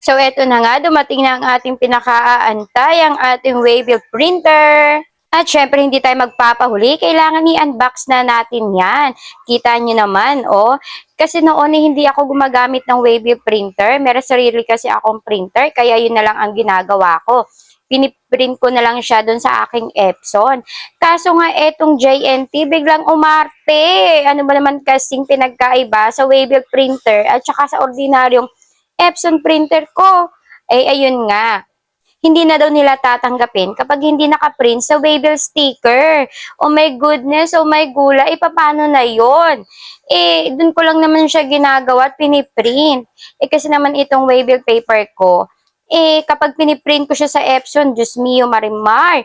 So, eto na nga, dumating na ang ating pinakaaantay, ang ating waybill printer. At syempre, hindi tayo magpapahuli. Kailangan i-unbox na natin yan. Kita nyo naman, oh. Kasi noon eh, hindi ako gumagamit ng waybill printer. Meron sarili kasi akong printer, kaya yun na lang ang ginagawa ko. Piniprint ko na lang siya doon sa aking Epson. Kaso nga, etong JNT, biglang umarte. Ano ba naman kasing pinagkaiba sa waybill printer at saka sa ordinaryong Epson printer ko. Ay, ayun nga. Hindi na daw nila tatanggapin kapag hindi nakaprint sa waybill sticker. Oh my goodness, oh my gula, eh paano na yon? Eh, dun ko lang naman siya ginagawa at piniprint. Eh kasi naman itong waybill paper ko, eh kapag piniprint ko siya sa Epson, Diyos mio, marimar,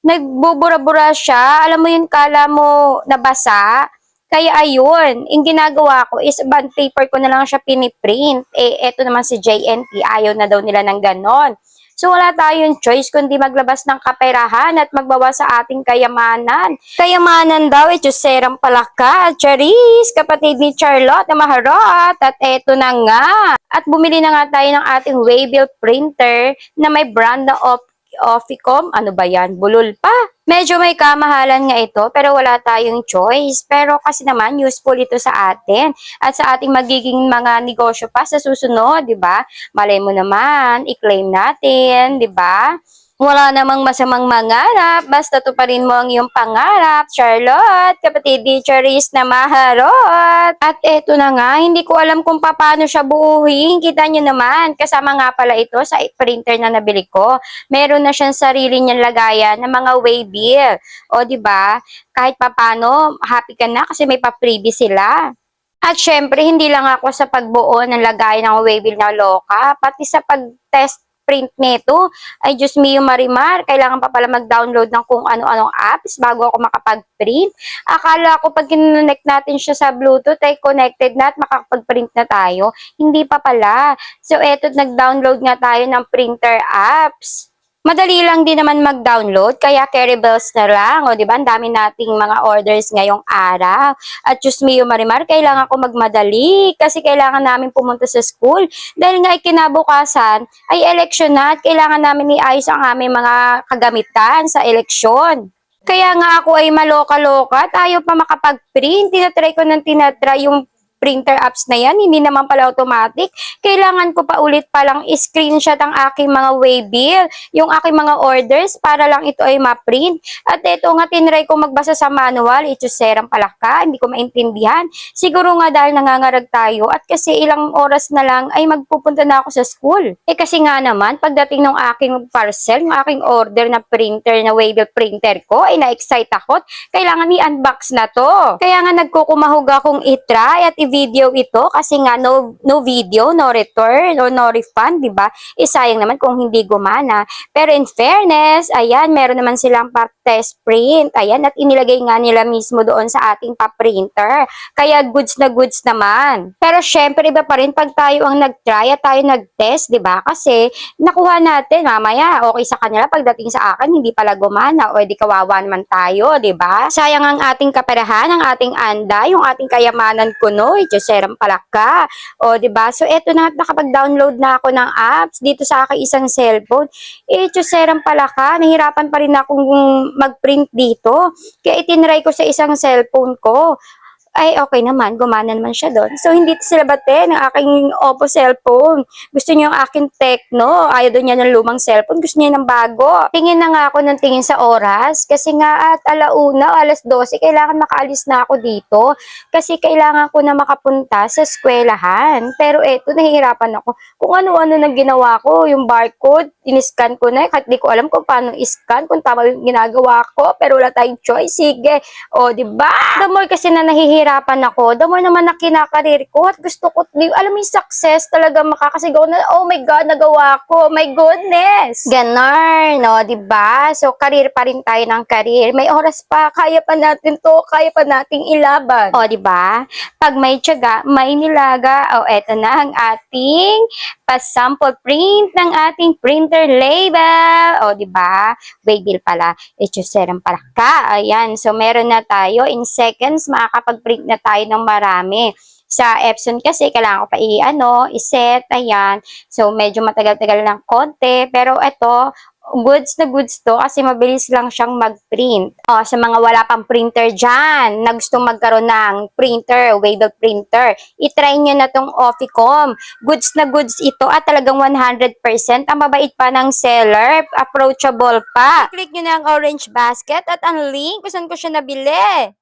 nagbubura-bura siya. Alam mo yun, kala mo nabasa. Kaya ayun, yung ginagawa ko is bond paper ko na lang siya piniprint. Eh, eto naman si JNT, ayaw na daw nila ng ganon. So wala tayong choice kundi maglabas ng kaperahan at magbawa sa ating kayamanan. Kayamanan daw, ito serang palaka, charis, kapatid ni Charlotte na maharot. At eto na nga. At bumili na nga tayo ng ating waybill printer na may brand na of Officom, ano ba yan? Bulol pa. Medyo may kamahalan nga ito, pero wala tayong choice. Pero kasi naman, useful ito sa atin at sa ating magiging mga negosyo pa sa susunod, di ba? Malay mo naman, i-claim natin, di ba? Wala namang masamang mangarap, basta tuparin mo ang iyong pangarap, Charlotte, kapatid ni Charis na maharot. At eto na nga, hindi ko alam kung paano siya buuhin. Kita nyo naman, kasama nga pala ito sa printer na nabili ko. Meron na siyang sarili niyang lagayan ng mga waybill. O, ba? Kahit papano, happy ka na kasi may pa-freebie sila. At syempre, hindi lang ako sa pagbuo ng lagayan ng waybill na loka, pati sa pag-test print nito. Ay, Diyos mio marimar, kailangan pa pala mag-download ng kung ano-anong apps bago ako makapag-print. Akala ko pag kinonect natin siya sa Bluetooth ay connected na at makakapag-print na tayo. Hindi pa pala. So, eto, nag-download nga tayo ng printer apps. Madali lang din naman mag-download, kaya carry bells na lang. O, di ba? Ang dami nating mga orders ngayong araw. At Diyos mio marimar, kailangan ko magmadali kasi kailangan namin pumunta sa school. Dahil nga kinabukasan ay eleksyon na at kailangan namin iayos ang aming mga kagamitan sa eleksyon. Kaya nga ako ay maloka-loka at ayaw pa makapag-print. Tinatry ko ng tinatry yung printer apps na yan, hindi naman pala automatic. Kailangan ko pa ulit palang screenshot ang aking mga waybill, yung aking mga orders para lang ito ay ma-print. At ito nga, tinry ko magbasa sa manual, ito serang palaka, hindi ko maintindihan. Siguro nga dahil nangangarag tayo at kasi ilang oras na lang ay magpupunta na ako sa school. Eh kasi nga naman, pagdating ng aking parcel, ng aking order na printer, na waybill printer ko, ay na-excite ako. Kailangan i-unbox na to. Kaya nga nagkukumahog akong itry at i-video ito kasi nga no, no video, no return, or no refund, di ba? Eh sayang naman kung hindi gumana. Pero in fairness, ayan, meron naman silang pa-test print. Ayan, at inilagay nga nila mismo doon sa ating pa-printer. Kaya goods na goods naman. Pero syempre, iba pa rin pag tayo ang nag-try at tayo nag-test, di ba? Kasi nakuha natin, mamaya, okay sa kanila pagdating sa akin, hindi pala gumana o di kawawa naman tayo, di ba? Sayang ang ating kaperahan, ang ating anda, yung ating kayamanan kuno, Diyoserang palaka. O, di ba? So, eto na, nakapag-download na ako ng apps dito sa aking isang cellphone. Eh, Diyoserang palaka, nahirapan pa rin akong mag-print dito. Kaya itinry ko sa isang cellphone ko ay okay naman, gumana naman siya doon. So, hindi sila bate ng aking Oppo cellphone. Gusto niya yung aking Tecno. Ayaw doon niya ng lumang cellphone. Gusto niya ng bago. Tingin na nga ako ng tingin sa oras. Kasi nga at alauna, alas 12, kailangan makaalis na ako dito. Kasi kailangan ko na makapunta sa eskwelahan. Pero eto, nahihirapan ako. Kung ano-ano nang ginawa ko, yung barcode, iniscan ko na. Kahit di ko alam kung paano iscan, kung tama yung ginagawa ko. Pero wala tayong choice. Sige. O, di ba? The more kasi na nahihirapan ako, the more naman na kinakarir ko at gusto ko, alam mo yung success talaga makakasigaw na, oh my God, nagawa ko, my goodness. Ganon, no, di ba? So, karir pa rin tayo ng karir. May oras pa, kaya pa natin to, kaya pa nating ilaban. O, di ba? Pag may tiyaga, may nilaga. O, eto na ang ating pa-sample print ng ating printer label. O, di ba? Waybill pala. Echuserang pala ka. Ayan. So, meron na tayo. In seconds, makakapag-print na tayo ng marami. Sa Epson kasi, kailangan ko pa i-ano, i-set, ayan. So, medyo matagal-tagal ng konti. Pero ito, goods na goods to kasi mabilis lang siyang mag-print. O, sa mga wala pang printer dyan, na gustong magkaroon ng printer, Wavell printer, itry nyo na tong Officom. Goods na goods ito at talagang 100%. Ang mabait pa ng seller, approachable pa. Click nyo na ang orange basket at ang link kung saan ko siya nabili.